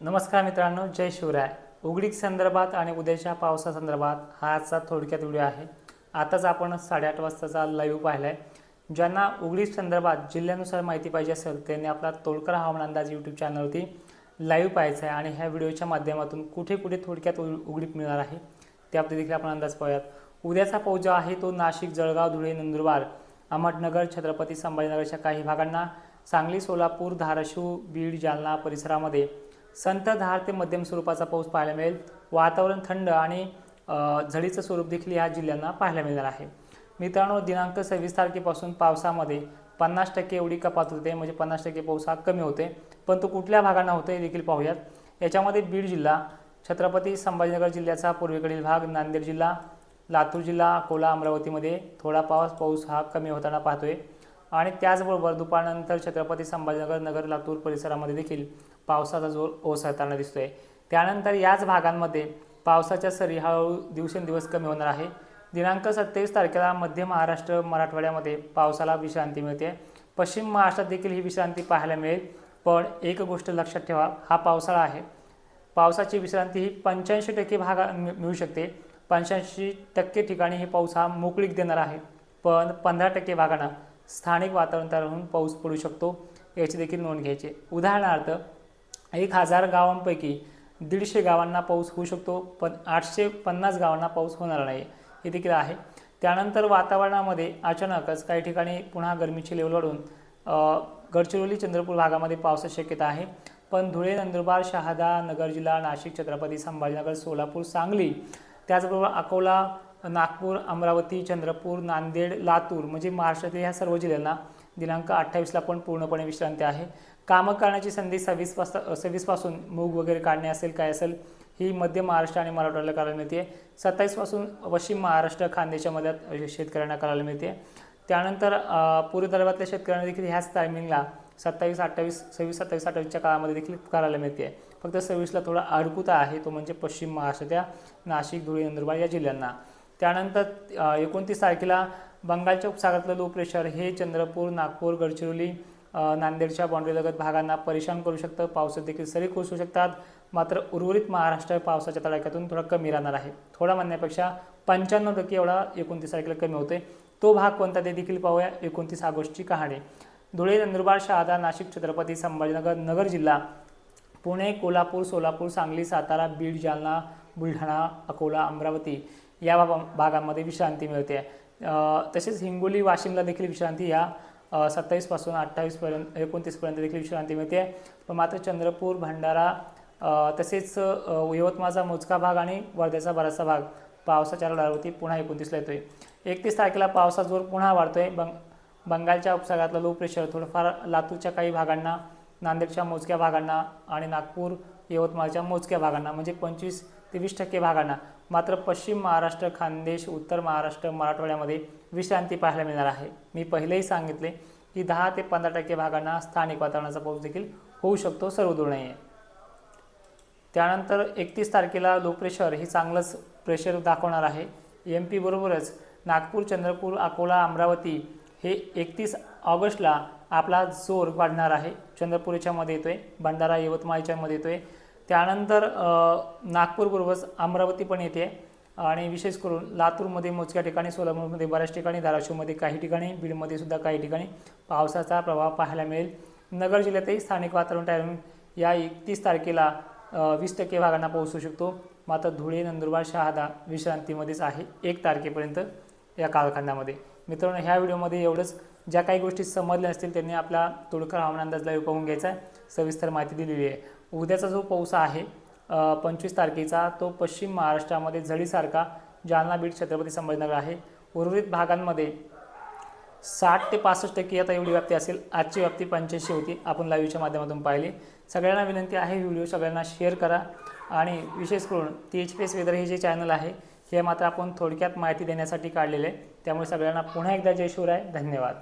नमस्कार मित्रांनो जय शिवराय. उघडीक संदर्भात आणि उद्याच्या पावसासंदर्भात हा आजचा थोडक्यात व्हिडिओ आहे. आताच आपण साडेआठ वाजताचा लाईव्ह पाहिला आहे ज्यांना उघडीक संदर्भात जिल्ह्यानुसार माहिती पाहिजे असेल त्यांनी आपला तोडकर हवामान अंदाज यूट्यूब चॅनलवरती लाईव्ह पाहायचा आहे आणि ह्या व्हिडिओच्या माध्यमातून कुठे कुठे थोडक्यात उघ- उघडीक मिळणार आहे त्याबद्दल देखील आपण अंदाज पाहूयात. उद्याचा पाऊस जो आहे तो नाशिक जळगाव धुळे नंदुरबार अहमदनगर छत्रपती संभाजीनगरच्या काही भागांना सांगली सोलापूर धाराशिव बीड जालना परिसरामध्ये संततधार ते मध्यम स्वरूपाचा पाऊस पाहायला मिळेल. वातावरण थंड आणि झडीचं स्वरूप देखील ह्या जिल्ह्यांना पाहायला मिळणार आहे. मित्रांनो दिनांक सव्वीस तारखेपासून पावसामध्ये पन्नास टक्के एवढी कपात होते म्हणजे पन्नास टक्के पाऊस हा कमी होते. पण तो कुठल्या भागांना होतो हे देखील पाहूयात. याच्यामध्ये बीड जिल्हा छत्रपती संभाजीनगर जिल्ह्याचा पूर्वेकडील भाग नांदेड जिल्हा लातूर जिल्हा अकोला अमरावतीमध्ये थोडा पाऊस पाऊस हा कमी होताना पाहतोय. आणि त्याचबरोबर दुपारनंतर छत्रपती संभाजीनगर नगर लातूर परिसरामध्ये देखील पावसाचा जोर ओसरताना दिसतोय. त्यानंतर याच भागांमध्ये पावसाच्या सरी हळूहळू दिवसेंदिवस कमी होणार आहे. दिनांक सत्तावीस तारखेला मध्य महाराष्ट्र मराठवाड्यामध्ये पावसाला विश्रांती मिळते. पश्चिम महाराष्ट्रात देखील ही विश्रांती पाहायला मिळेल. पण एक गोष्ट लक्षात ठेवा हा पावसाळा आहे. पावसाची विश्रांती ही पंच्याऐंशी टक्के भागा मिळू शकते. पंच्याऐंशी टक्के ठिकाणी हे पाऊस हा मोकळीक देणार आहे. पण पंधरा टक्के भागांना स्थानिक वातावरण तयार होऊन पाऊस पडू शकतो याची देखील नोंद घ्यायची उदाहरणार्थ एक हजार गावांपैकी दीडशे गावांना पाऊस होऊ शकतो पण आठशे पन्नास गावांना पाऊस होणार नाही. हे देखील आहे. त्यानंतर वातावरणामध्ये अचानकच काही ठिकाणी पुन्हा गरमीची लेवल वाढून गडचिरोली चंद्रपूर भागामध्ये पावसाची शक्यता आहे. पण धुळे नंदुरबार शहादा नगर जिल्हा नाशिक छत्रपती संभाजीनगर सोलापूर सांगली त्याचबरोबर अकोला नागपूर अमरावती चंद्रपूर नांदेड लातूर म्हणजे महाराष्ट्रातील ह्या सर्व जिल्ह्यांना दिनांक अठ्ठावीसला पण पूर्णपणे विश्रांती आहे. कामं करण्याची संधी सव्वीस वाजता सव्वीसपासून मूग वगैरे काढणे असेल काय असेल ही मध्य महाराष्ट्र आणि मराठवाड्याला करायला मिळते. सत्तावीसपासून पश्चिम महाराष्ट्र खानदेशा मध्यात शेतकऱ्यांना करायला मिळते. त्यानंतर पूर्व विदर्भातल्या शेतकऱ्यांना देखील ह्याच टायमिंगला सत्तावीस अठ्ठावीस सव्वीस सत्तावीस अठ्ठावीसच्या काळामध्ये देखील करायला मिळते. फक्त सव्वीसला थोडा अडकुता आहे तो म्हणजे पश्चिम महाराष्ट्राच्या नाशिक धुळे नंदुरबार या जिल्ह्यांना. त्यानंतर एकोणतीस तारखेला बंगालच्या उपसागरातलं लो प्रेशर हे चंद्रपूर नागपूर गडचिरोली नांदेडच्या बाँड्रीलगत भागांना परेशान करू शकतं. पावसात देखील सरी कोसळू शकतात. मात्र उर्वरित महाराष्ट्र पावसाच्या तडाख्यातून थोडा कमी राहणार आहे. थोडा म्हणण्यापेक्षा पंच्याण्णव टक्के एवढा एकोणतीस तारखेला कमी होते तो भाग कोणता ते देखील पाहूया. एकोणतीस ऑगस्टची कहाणी. धुळे नंदुरबार शहादा नाशिक छत्रपती संभाजीनगर नगर जिल्हा पुणे कोल्हापूर सोलापूर सांगली सातारा बीड जालना बुलढाणा अकोला अमरावती. या भागा भागांमध्ये विश्रांती मिळते. आहे तसेच हिंगोली वाशिमला देखील विश्रांती या सत्तावीसपासून अठ्ठावीसपर्यंत एकोणतीसपर्यंत देखील विश्रांती मिळते. पण मात्र चंद्रपूर भंडारा तसेच यवतमाळचा मोजका भाग आणि वर्ध्याचा बराचसा भाग पावसाच्या रडारवरती पुन्हा एकोणतीसला येतोय. एकतीस तारखेला पावसाचा जोर पुन्हा वाढतोय. बंग बंगालच्या उपसागरातलं लो प्रेशर थोडंफार लातूरच्या काही भागांना नांदेडच्या मोजक्या भागांना आणि नागपूर यवतमाळच्या मोजक्या भागांना म्हणजे पंचवीस ते वीस टक्के भागांना. मात्र पश्चिम महाराष्ट्र खानदेश उत्तर महाराष्ट्र मराठवाड्यामध्ये विश्रांती पाहायला मिळणार आहे. मी पहिलेही सांगितले की दहा ते पंधरा टक्के भागांना स्थानिक वातावरणाचा पाऊस देखील होऊ शकतो सर्वदूर आहे त्यानंतर एकतीस तारखेला लो प्रेशर हे चांगलंच प्रेशर दाखवणार आहे. एम पीबरोबरच नागपूर चंद्रपूर अकोला अमरावती हे एकतीस ऑगस्टला आपला जोर वाढणार आहे. चंद्रपूर याच्यामध्ये आहे भंडारा यवतमाळ याच्यामध्ये आहे त्यानंतर नागपूरबरोबरच अमरावती पण येते. आणि विशेष करून लातूरमध्ये मोजक्या ठिकाणी सोलापूरमध्ये बऱ्याच ठिकाणी धाराशिवमध्ये काही ठिकाणी बीडमध्ये सुद्धा काही ठिकाणी पावसाचा प्रभाव पाहायला मिळेल. नगर जिल्ह्यातही स्थानिक वातावरण टाळून या एकतीस तारखेला वीस टक्के भागांना पोहोचू शकतो. मात्र धुळे नंदुरबार शहादा विश्रांतीमध्येच आहे एक तारखेपर्यंत या कालखंडामध्ये. मित्रांनो ह्या व्हिडिओमध्ये एवढंच. ज्या काही गोष्टी समजल्या असतील त्यांनी आपला तोडकर हवामान अंदाज लाईव्ह पाहून घ्यायचा आहे. सविस्तर माहिती दिलेली आहे. उद्याचा जो पाऊस आहे पंचवीस तारखेचा तो पश्चिम महाराष्ट्रामध्ये झडीसारखा जालना बीड छत्रपती संभाजीनगर आहे. उर्वरित भागांमध्ये साठ ते पासष्ट टक्के आता एवढी व्याप्ती असेल. आजची व्याप्ती पंच्याऐंशी होती. आपण लाईव्हच्या माध्यमातून पाहिली. सगळ्यांना विनंती आहे व्हिडिओ सगळ्यांना शेअर करा. आणि विशेष करून T H P S weather हे जे चॅनल आहे हे मात्र आपण थोडक्यात माहिती देण्यासाठी काढलेले आहे. त्यामुळे सगळ्यांना पुन्हा एकदा जय शिवराय. धन्यवाद.